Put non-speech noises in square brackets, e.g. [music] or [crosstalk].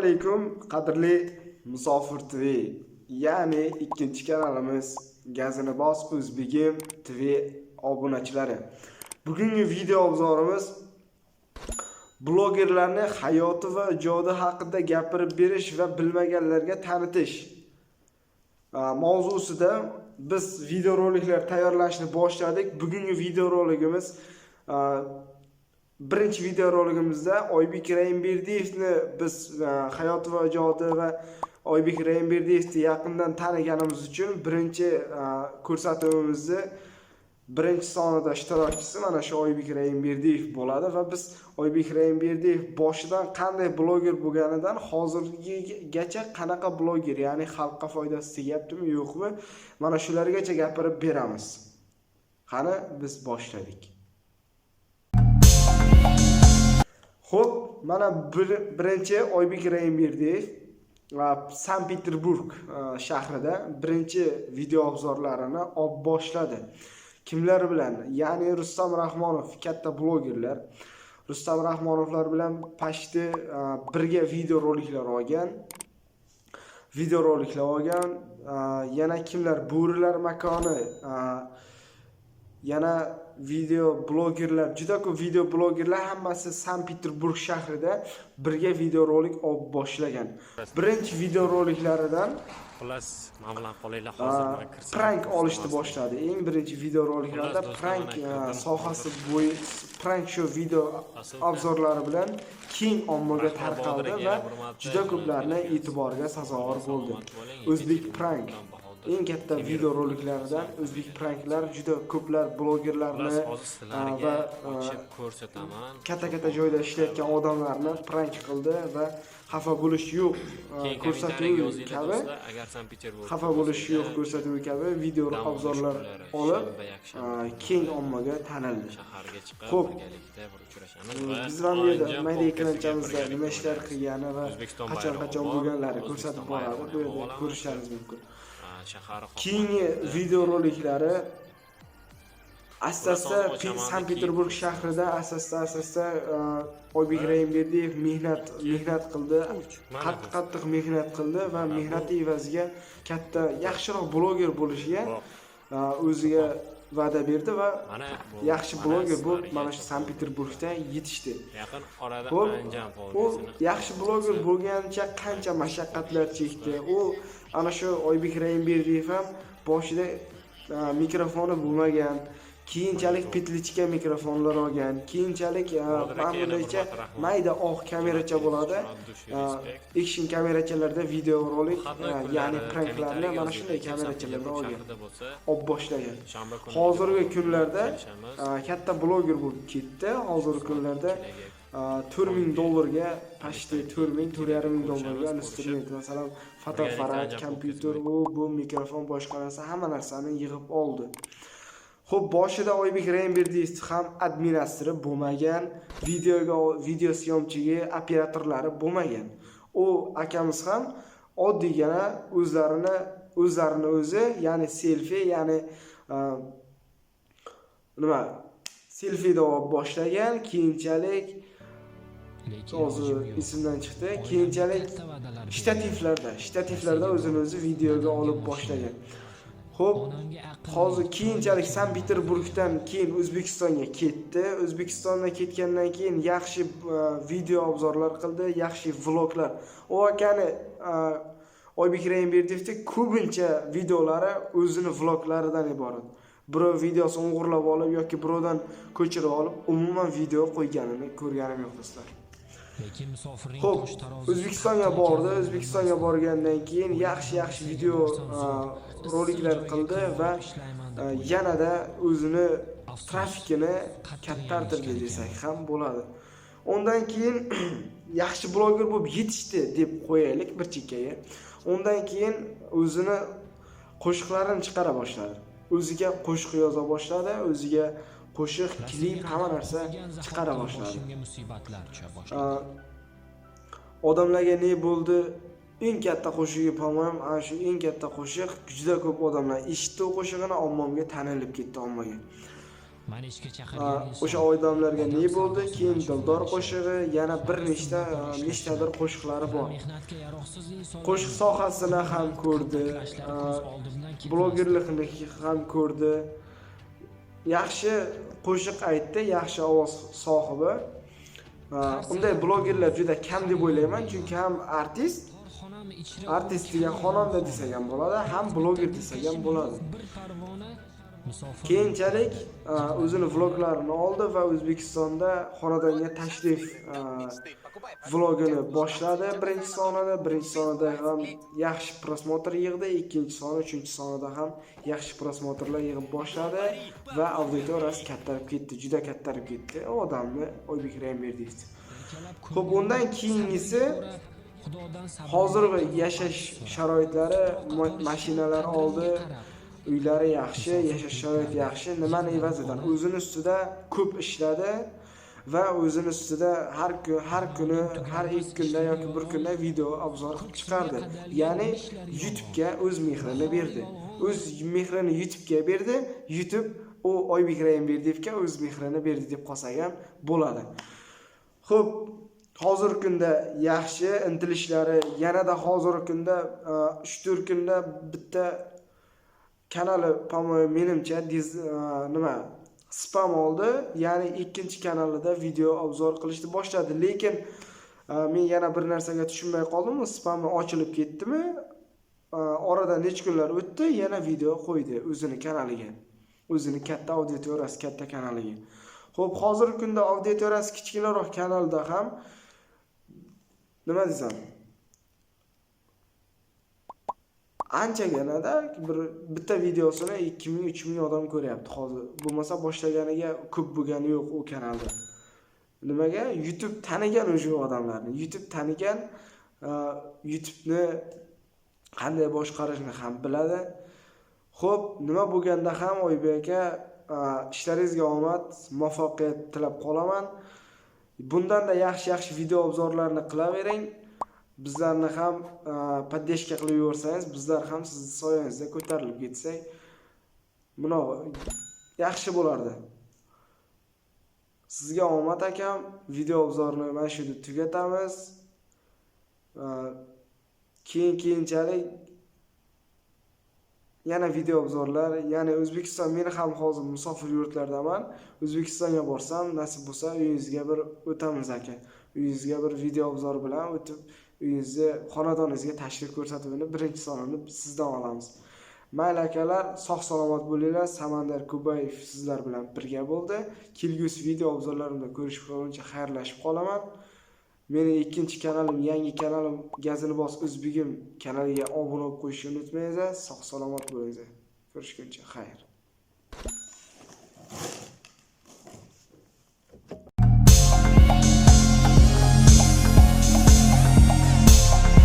alaykum qadrli musofir tv ya'ni ikkinchi kanalimiz gazini bos o'zbegim tv obunachilari. Bugungi video obzorimiz blogerlarni hayoti va ijodi haqida gapirib berish va bilmaganlarga tanitish. Mavzusida biz videoroliklar tayyorlashni boshladik. Bugungi videoroligimiz birinchi videoroligimizda oybek raimberdiyevni biz a, hayoti va ijodi va oybek raimberdiyevni yaqindan taniganimiz uchun birinchi a, ko'rsatuvimizni birinchi sonida ishtirokchisi mana shu oybek raimberdiyev bo'ladi va biz oybek raimberdiyev boshidan qanday bloger bo'lganidan hozirgacha qanaqa bloger ya'ni xalqqa foydasi tegyaptimi yo'qmi mana shulargacha gapirib beramiz. Qani biz boshladik Xo'p, mana bir- birinchi Oybek Raimberdiyev Sankt Peterburg shahrida birinchi video obzorlarini olib boshladi. Kimlar bilan? Ya'ni Rustam Rahmonov katta blogerlar. Rustam Rahmonovlar bilan pashti birga video roliklar olgan. Video roliklar olgan. Yana kimlar? Bo'rilar makoni. Yana video blogerlar juda ko'p video blogerlar hammasi sankt peterburg shahrida birga videorolik olib boshlagan. Birinchi videoroliklaridan Xullas, men bilan qolinglar hozir prank olishni boshladi. Eng birinchi videoroliklarda prank sohasi bo'yi prank show video obzorlari bilan keng ommaga tarqaldi va juda ko'plarni e'tiboriga sazovor bo'ldi. O'zbek prank eng katta video roliklardan o'zbek pranklar juda ko'plar blogerlarni e, va e, ko'rsataman. katta katta joyda ishlayotgan odamlarni prank qildi va xafa bo'lish yo'q e, ko'rsatuvi kabi. xafa bo'lish yo'q ko'rsatuvi kabi video obzorlar olib keng ommaga tanildi. Ho'p biz ham bu yerda mayda ikkilanchamizda nima ishlar qilgani va qachon qachon bo'lganlari ko'rsatib boradi bu yerda ko'rishlaringiz mumkin. Keyingi video roliklari asta asta sankt peterburg shahrida asta asta asta asta oybek raimberdiyev mehnat mehnat qildi. qattiq qattiq mehnat qildi va mehnati evaziga katta yaxshiroq bloger bo'lishiga a, o'ziga va'da berdi va yaxshi bloger bo'lib mana shu sankt peterburgda yetishdi. Yaqin orada Andijon u yaxshi bloger bo'lgancha qancha mashaqqatlar chekdi. U ana shu oybek raimberdiyev ham boshida a, mikrofoni bo'lmagan keyinchalik petlichka mikrofonlar olgan keyinchalik aka mana mayda oq kameracha bo'ladi. respekt. action kamerachalarda video rolik Xatni a, kunlari ya'ni pranklarni mana shunday kamerachalarda olgan olib boshlagan. hozirgi kunlarda katta bloger bo'lib ketdi. Hozirgi kunlarda to'rt ming dollarga почти to'rt ming to'rt yarim ming dollarga instrument masalan fotoapparat kompyuter u bu mikrofon boshqa narsa hamma narsani yig'ib oldi Xo'p, boshida Oybek Raimberdiyev ham administratori bo'lmagan, videoga video syomchiga operatorlari bo'lmagan. U akamiz ham oddiygina o'zlarini o'zlarini o'zi, ya'ni selfie, ya'ni a, nima selfida olib boshlagan, keyinchalik hozir esimdan chiqdi, keyinchalik shtativlarda, shtativlarda o'zini o'zi videoga olib boshlagan. Xo'p, hozir keyinchalik sankt peterburgdan keyin o'zbekistonga ketdi. O'zbekistondan ketgandan keyin yaxshi e, video obzorlar qildi yaxshi vloglar. U akani e, oybek raimberdiyevni ko'pincha videolari o'zini vloglaridan iborat. Birov videosini o'g'irlab olib yoki birovdan ko'chirib olib umuman video qo'yganini ko'rganim yo'q do'stlar tarozi O'zbekistonga bordi. O'zbekistonga borgandan keyin yaxshi yaxshi video roliklar qildi va yanada o'zini trafikini kattartirdi desak ham bo'ladi. Undan keyin [clears throat] yaxshi bloger bo'lib yetishdi deb qo'yaylik bir chekkaga. Undan keyin o'zini qo'shiqlarini chiqara boshladi. O'ziga qo'shiq yoza boshladi, o'ziga qo'shiq, klip, hamma narsa chiqara boshladi. musibatlar tusha boshladi odamlarga ne bo'ldi? Eng katta qo'shig'i po-moyam ana shu eng katta qo'shiq. Juda ko'p odamlar eshitdi u qo'shig'ini ommamga tanilib ketdi ommaga. O'sha odamlarga ne bo'ldi? keyin dildor qo'shig'i yana bir nechta nechtadir qo'shiqlari bor. Qo'shiq sohasini ham ko'rdi. blogerlikni ham ko'rdi yaxshi qo'shiq aytdi yaxshi ovoz sohibi. A, unday blogerlar juda kam deb o'ylayman chunki ham artist artist degan xonanda desak ham bo'ladi ham bloger desak ham bo'ladi keyinchalik a, o'zini vloglarini oldi va o'zbekistonda xonadonga tashrif a, vlogini boshladi. Birinchi sonida birinchi sonida ham yaxshi prosmotr yig'di. Ikkinchi soni uchinchi sonida ham yaxshi prosmotrlar yig'ib boshladi va auditoriyasi kattarib ketdi juda kattarib ketdi. Odamni oybek raymberdiyevni Xo'p, undan keyingisi hozirgi yashash sharoitlari ma- mashinalar oldi uylari yaxshi yashash sharoiti yaxshi nimani evazidan o'zini ustida ko'p ishladi va o'zini ustida har har kuni har ikki kunda yoki bir kunda video obzor qilib chiqardi. Ya'ni YouTube'ga o'z mehrini berdi. O'z mehrini YouTube'ga berdi YouTube u Oybek Raymberdiyevga o'z mehrini berdi deb qolsak ham bo'ladi. Xo'p, hozirgi kunda yaxshi intilishlari yanada hozirgi kunda 3-4 kunda bitta kanali, по-моему, menimcha diz- e, nima spam oldi, ya'ni ikkinchi kanalida video obzor qilishni boshladi, lekin e, men yana bir narsaga tushunmay qoldim, spami ochilib ketdimi? E, Oradan necha kunlar o'tdi, yana video qo'ydi o'zini kanaliga. O'zini katta auditoriyasi katta kanaliga. Xo'p, hozirgi kunda auditoriyasi kichkinaroq kanalda ham nima desam? Anchaganada bir bitta videosini 2000 3000 odam ko'ryapti hozir. Bo'lmasa boshlaganiga ko'p bo'lgani yo'q u kanalda. Nimaga? YouTube tanigan уже odamlarni. YouTube tanigan, e, YouTube'ni qanday boshqarishni ham biladi. Xo'p, nima bo'lganda ham Oybek aka, e, ishlaringizga omad, muvaffaqiyat tilab qolaman. bundanda yaxshi-yaxshi video obzorlarni qilavering. Bizlarni ham e, поддержка qilib yuborsangiz, bizlar ham sizni soyangizda ko'tarilib ketsak, bunaqa yaxshi bo'lardi. Sizga omad akam, video obzorni mana shu yerda tugatamiz. E, keyin keyinchalik yana video obzorlar, ya'ni O'zbekiston meni ham hozir musofir yurtlardaman. O'zbekistonga borsam, nasib bo'lsa, uyingizga bir o'tamiz aka. Uyingizga bir video obzor bilan o'tib, uyingizni, xonadoningizga tashrif ko'rsatuvini birinchi sonini sizdan olamiz. Mayli akalar, sog' salomat bo'linglar. Samandar Kubayev sizlar bilan birga bo'ldi. Kelgusi video obzorlarimda ko'rishguncha xayrlashib qolaman. Meni ikkinchi kanalim, yangi kanalim Gazilbos O'zbegim kanaliga obuna bo'lib qo'yishni unutmanglar. Sog' salomat bo'linglar. Ko'rishguncha xayr.